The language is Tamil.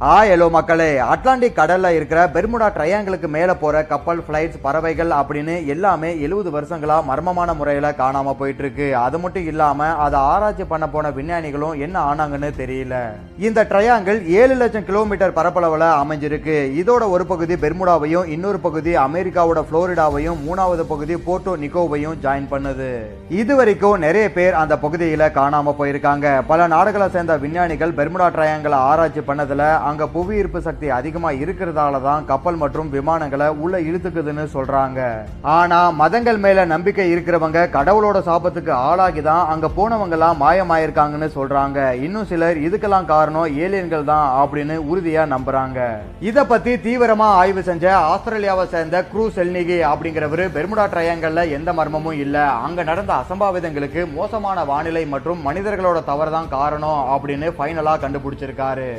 ஆ எலோ மக்களே. அட்லாண்டிக் கடல்ல இருக்கிற பெர்முடா ட்ரையாங்கிளுக்கு மேல போற கப்பல் ஃப்ளைட்ஸ் பறவைகள் அப்படின்னு எல்லாமே எழுபது வருஷங்களா மர்மமான முறையில காணாம போயிட்டு இருக்கு அது மட்டும் இல்லாம அதை ஆராய்ச்சி பண்ண போன விஞ்ஞானிகளும் என்ன ஆனாங்கன்னு தெரியல. இந்த ட்ரையாங்கிள் ஏழு லட்சம் கிலோமீட்டர் பரப்பளவுல அமைஞ்சிருக்கு. இதோட ஒரு பகுதி பெர்முடாவையும் இன்னொரு பகுதி அமெரிக்காவோட புளோரிடாவையும் மூணாவது பகுதி போர்ட்டோ நிக்கோவையும் ஜாயின் பண்ணுது. இது வரைக்கும் நிறைய பேர் அந்த பகுதியில காணாம போயிருக்காங்க. பல நாடுகளை சேர்ந்த விஞ்ஞானிகள் பெர்முடா ட்ரையாங்கிளை ஆராய்ச்சி பண்ணதுல அங்கே புவி ஈர்ப்பு சக்தி அதிகமாக இருக்கிறதால தான் கப்பல் மற்றும் விமானங்களை உள்ள இழுத்துக்குதுன்னு சொல்கிறாங்க ஆனால் மதங்கள் மேலே நம்பிக்கை இருக்கிறவங்க கடவுளோட சாபத்துக்கு ஆளாகி தான் அங்கே போனவங்கெல்லாம் மாயமாயிருக்காங்கன்னு சொல்கிறாங்க இன்னும் சிலர் இதுக்கெல்லாம் காரணம் ஏலியன்கள் தான் அப்படின்னு உறுதியாக நம்புகிறாங்க இதை பற்றி தீவிரமாக ஆய்வு செஞ்ச ஆஸ்திரேலியாவை சேர்ந்த க்ரூ செல்னிகி அப்படிங்கிறவரு பெர்முடா ட்ரையாங்கல்ல எந்த மர்மமும் இல்லை. அங்கே நடந்த அசம்பாவிதங்களுக்கு மோசமான வானிலை மற்றும் மனிதர்களோட தவறு தான் காரணம் அப்படின்னு ஃபைனலாக கண்டுபிடிச்சிருக்காரு.